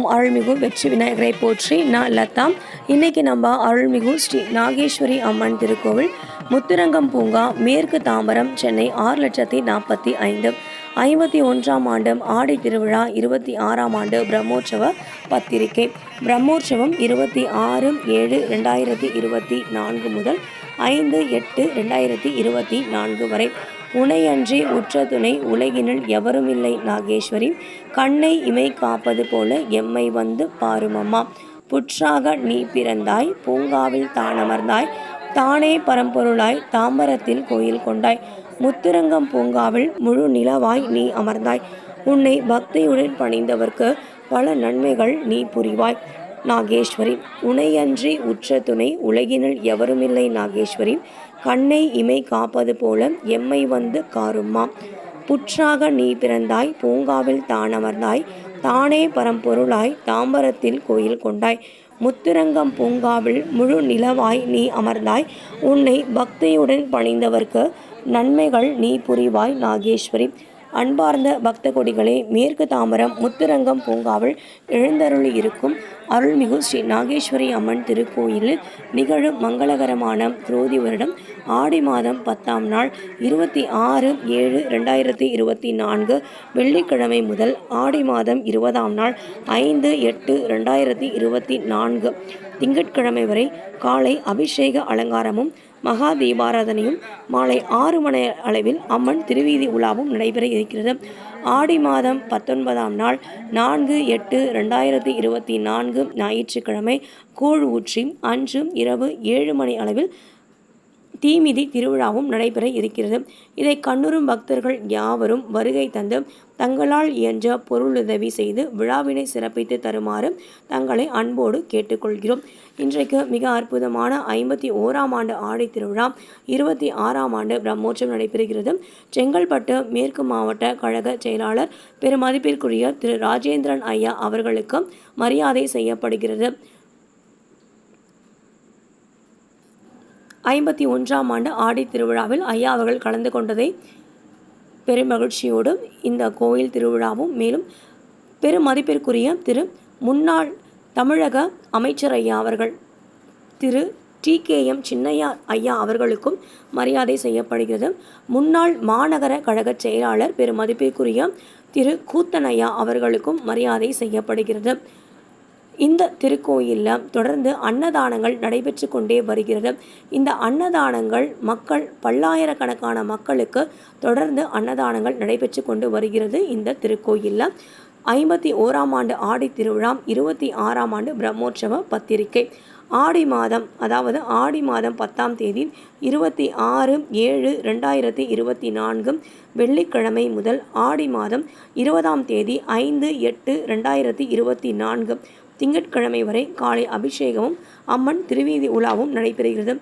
ஓம் அருள்மிகு வெற்றி விநாயகரை போற்றி நான் லதா. இன்னைக்கு நம்ம அருள்மிகு ஸ்ரீ நாகேஸ்வரி அம்மன் திருக்கோவில் முத்துரங்கம் பூங்கா மேற்கு தாம்பரம் சென்னை ஆறு லட்சத்தி நாற்பத்தி ஐந்து. ஐம்பத்தி ஒன்றாம் ஆண்டு ஆடை திருவிழா இருபத்தி ஆறாம் ஆண்டு பிரம்மோற்சவ பத்திரிகை. பிரம்மோற்சவம் இருபத்தி ஆறு ஏழு ரெண்டாயிரத்தி இருபத்தி நான்கு முதல் ஐந்து எட்டு ரெண்டாயிரத்தி இருபத்தி நான்கு வரை. உனையன்றி உற்ற துணை உலகினில் எவருமில்லை நாகேஸ்வரி. கண்ணை இமை காப்பது போல எம்மை வந்து பாருமம்மா. புற்றாக நீ பிறந்தாய் பூங்காவில் தானமர்ந்தாய் தானே பரம்பொருளாய் தாம்பரத்தில் கோயில் கொண்டாய். முத்துரங்கம் பூங்காவில் முழு நிலவாய் நீ அமர்ந்தாய். உன்னை பக்தியுடன் பணிந்தவர்க்கு பல நன்மைகள் நீ புரிவாய். நாகேஸ்வரி. உனையன்றி உற்ற துணை உலகினில் எவருமில்லை நாகேஸ்வரி. கண்ணை இமை காப்பது போல எம்மை வந்து காரும்மா. புற்றாக நீ பிறந்தாய் பூங்காவில் தானமர்ந்தாய் தானே பரம்பொருளாய் தாம்பரத்தில் கோயில் கொண்டாய். முத்துரங்கம் பூங்காவில் முழு நிலவாய் நீ அமர்ந்தாய். உன்னை பக்தியுடன் பணிந்தவர்க்கு நன்மைகள் நீ புரிவாய் நாகேஸ்வரி. அன்பார்ந்த பக்த கொடிகளே மேற்கு தாமரம் முத்துரங்கம் பூங்காவில் எழுந்தருளி இருக்கும் அருள்மிகு ஸ்ரீ நாகேஸ்வரி அம்மன் திருக்கோயிலில் நிகழும் மங்களகரமான குரோதி வருடம் ஆடி மாதம் பத்தாம் நாள் இருபத்தி ஆறு ஏழு ரெண்டாயிரத்தி இருபத்தி நான்கு வெள்ளிக்கிழமை முதல் ஆடி மாதம் இருபதாம் நாள் ஐந்து எட்டு ரெண்டாயிரத்தி இருபத்தி நான்கு திங்கட்கிழமை வரை காலை அபிஷேக அலங்காரமும் மகா தீபாராதனையும் மாலை ஆறு மணி அளவில் அம்மன் திருவீதி உலாவும் நடைபெற இருக்கிறது. ஆடி மாதம் பத்தொன்பதாம் நாள் நான்கு எட்டு ரெண்டாயிரத்தி இருபத்தி நான்கு ஞாயிற்றுக்கிழமை கூழ் ஊற்றி அன்று இரவு ஏழு மணி அளவில் தீமிதி திருவிழாவும் நடைபெற இருக்கிறது. இதை கண்ணுறும் பக்தர்கள் யாவரும் வருகை தந்து தங்களால் இயன்ற பொருளுதவி செய்து விழாவினை சிறப்பித்து தருமாறு தங்களை அன்போடு கேட்டுக்கொள்கிறோம். இன்றைக்கு மிக அற்புதமான ஐம்பத்தி ஓராம் ஆண்டு ஆடை திருவிழா. இருபத்தி ஆறாம் ஆண்டு பிரம்மோற்சவம் நடைபெறுகிறது. செங்கல்பட்டு மேற்கு மாவட்ட கழக செயலாளர் பெருமதிப்பிற்குரிய திரு. ராஜேந்திரன் ஐயா அவர்களுக்கு மரியாதை செய்யப்படுகிறது. ஐம்பத்தி ஒன்றாம் ஆண்டு ஆடி திருவிழாவில் ஐயா அவர்கள் கலந்து கொண்டதை பெருமகிழ்ச்சியோடு இந்த கோயில் திருவிழாவும் மேலும் பெரும் மதிப்பிற்குரிய திரு முன்னாள் தமிழக அமைச்சர் ஐயா அவர்கள் Thiru T K M Chinnaiya ஐயா அவர்களுக்கும் மரியாதை செய்யப்படுகிறது. முன்னாள் மாநகர கழக செயலாளர் பெரும் மதிப்பிற்குரிய திரு கூத்தன் ஐயா அவர்களுக்கும் மரியாதை செய்யப்படுகிறது. இந்த திருக்கோயிலில் தொடர்ந்து அன்னதானங்கள் நடைபெற்று கொண்டே வருகிறது. இந்த அன்னதானங்கள் மக்கள் பல்லாயிரக்கணக்கான மக்களுக்கு தொடர்ந்து அன்னதானங்கள் நடைபெற்று கொண்டு வருகிறது இந்த திருக்கோயிலில். ஐம்பத்தி ஓராம் ஆண்டு ஆடி திருவிழா இருபத்தி ஆறாம் ஆண்டு பிரம்மோற்சவ பத்திரிகை. ஆடி மாதம் அதாவது ஆடி மாதம் பத்தாம் தேதி இருபத்தி ஆறு ஏழு ரெண்டாயிரத்தி இருபத்தி நான்கு வெள்ளிக்கிழமை முதல் ஆடி மாதம் இருபதாம் தேதி ஐந்து எட்டு ரெண்டாயிரத்தி இருபத்தி நான்கு திங்கட்கிழமை வரை காலை அபிஷேகமும் அம்மன் திருவீதி உலாவும் நடைபெறுகிறது.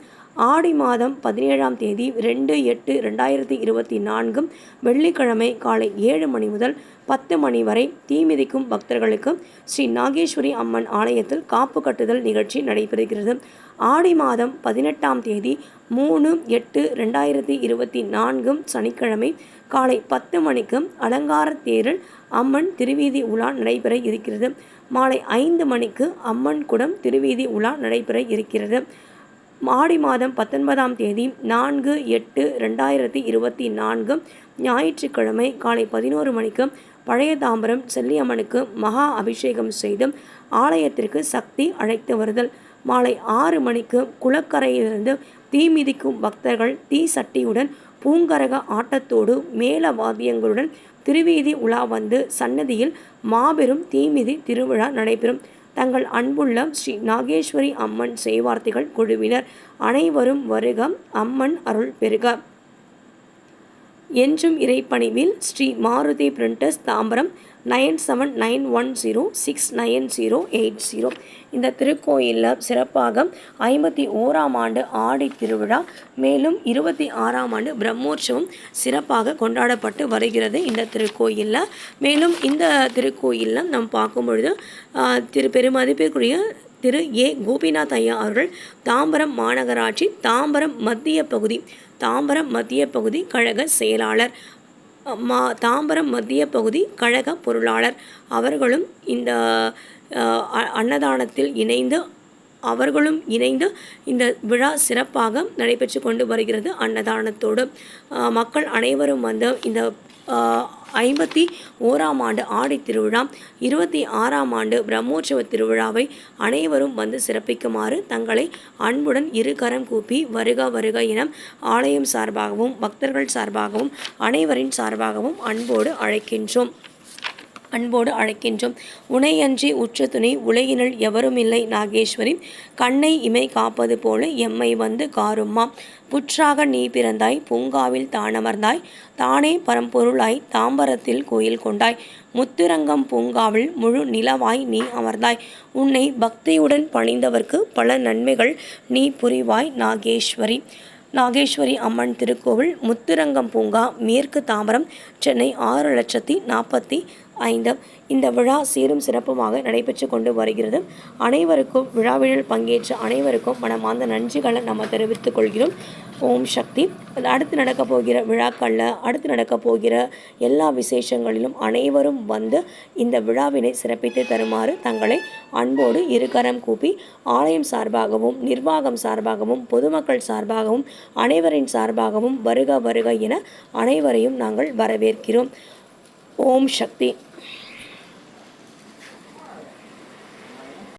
ஆடி மாதம் பதினேழாம் தேதி ரெண்டு எட்டு ரெண்டாயிரத்தி இருபத்தி நான்கு வெள்ளிக்கிழமை காலை ஏழு மணி முதல் பத்து மணி வரை தீமிதிக்கும் பக்தர்களுக்கு ஸ்ரீ நாகேஸ்வரி அம்மன் ஆலயத்தில் காப்பு கட்டுதல் நிகழ்ச்சி நடைபெறுகிறது. ஆடி மாதம் பதினெட்டாம் தேதி மூணு எட்டு ரெண்டாயிரத்தி இருபத்தி நான்கு சனிக்கிழமை காலை பத்து மணிக்கு அலங்கார தேரில் அம்மன் திருவீதி உலா நடைபெற இருக்கிறது. மாலை ஐந்து மணிக்கு அம்மன் குடம் திருவீதி உலா நடைபெற இருக்கிறது. மாடி மாதம் பத்தொன்பதாம் தேதி நான்கு எட்டு ரெண்டாயிரத்தி இருபத்தி நான்கு ஞாயிற்றுக்கிழமை காலை பதினோரு மணிக்கு பழைய தாம்பரம் செல்லியம்மனுக்கு மகா அபிஷேகம் செய்து ஆலயத்திற்கு சக்தி அழைத்து வருதல். மாலை ஆறு மணிக்கு குளக்கரையிலிருந்து தீ மிதிக்கும் பக்தர்கள் தீ சட்டியுடன் பூங்கரக ஆட்டத்தோடு மேல வாத்தியங்களுடன் திருவீதி உலா வந்து சன்னதியில் மாபெரும் தீமிதி திருவிழா நடைபெறும். தங்கள் அன்புள்ள ஸ்ரீ நாகேஸ்வரி அம்மன் செய்வார்த்தைகள் குழுவினர் அனைவரும் வருக அம்மன் அருள் பெருக. என்றும் இறைப்பணிவில் Sri Maruthi printers Tambaram nine seven nine one zero six nine zero eight zero. இந்த திருக்கோயிலில் சிறப்பாக ஐம்பத்தி ஓராம் ஆண்டு ஆடி திருவிழா மேலும் இருபத்தி ஆறாம் ஆண்டு பிரம்மோற்சவம் சிறப்பாக கொண்டாடப்பட்டு வருகிறது இந்த திருக்கோயிலில். மேலும் இந்த திருக்கோயிலில் நாம் பார்க்கும் பொழுது திரு பெருமதிப்பிற்குரிய திரு ஏ. கோபிநாத் ஐயா அவர்கள் தாம்பரம் மாநகராட்சி தாம்பரம் மத்திய பகுதி தாம்பரம் மத்திய பகுதி கழக செயலாளர். மா தாம்பரம் மத்திய பகுதி கழக பொருளாளர். அவர்களும் இந்த அன்னதானத்தில் இணைந்து அவர்களும் இணைந்து இந்த விழா சிறப்பாக நடைபெற்று கொண்டு வருகிறது அன்னதானத்தோடு. மக்கள் அனைவரும் வந்து இந்த ஐம்பத்தி ஓராம் ஆண்டு ஆடி திருவிழா இருபத்தி ஆறாம் ஆண்டு பிரம்மோற்சவ திருவிழாவை அனைவரும் வந்து சிறப்பிக்குமாறு தங்களை அன்புடன் இரு கரம் கூப்பி வருக வருக என ஆலயம் சார்பாகவும் பக்தர்கள் சார்பாகவும் அனைவரின் சார்பாகவும் அன்போடு அழைக்கின்றோம். அன்போடு அழைக்கின்றோம். உனையன்றி உற்ற துணை உலகினுள் எவருமில்லை நாகேஸ்வரி. கண்ணை இமை காப்பது போல எம்மை வந்து காரும்மா. புற்றாக நீ பிறந்தாய் பூங்காவில் தானமர்ந்தாய். தானே பரம்பொருளாய் தாம்பரத்தில் கோயில் கொண்டாய். முத்துரங்கம் பூங்காவில் முழு நிலவாய் நீ அமர்ந்தாய். உன்னை பக்தியுடன் பணிந்தவர்க்கு பல நன்மைகள் நீ புரிவாய் நாகேஸ்வரி. நாகேஸ்வரி அம்மன் திருக்கோவில் முத்துரங்கம் பூங்கா மேற்கு தாம்பரம் சென்னை ஆறு லட்சத்தி நாற்பத்தி ஐந்து. இந்த விழா சீரும் சிறப்புமாக நடைபெற்று கொண்டு வருகிறது. அனைவருக்கும் விழாவில் பங்கேற்ற அனைவருக்கும் மனமார்ந்த நன்றிகளை நம்ம தெரிவித்துக் கொள்கிறோம். ஓம் சக்தி. அடுத்து நடக்க போகிற விழாக்களில் அடுத்து நடக்க போகிற எல்லா விசேஷங்களிலும் அனைவரும் வந்து இந்த விழாவினை சிறப்பித்து தருமாறு தங்களை அன்போடு இருகரம் கூப்பி ஆலயம் சார்பாகவும் நிர்வாகம் சார்பாகவும் பொதுமக்கள் சார்பாகவும் அனைவரின் சார்பாகவும் வருக வருக என அனைவரையும் நாங்கள் வரவேற்கிறோம். ஓம் சக்தி.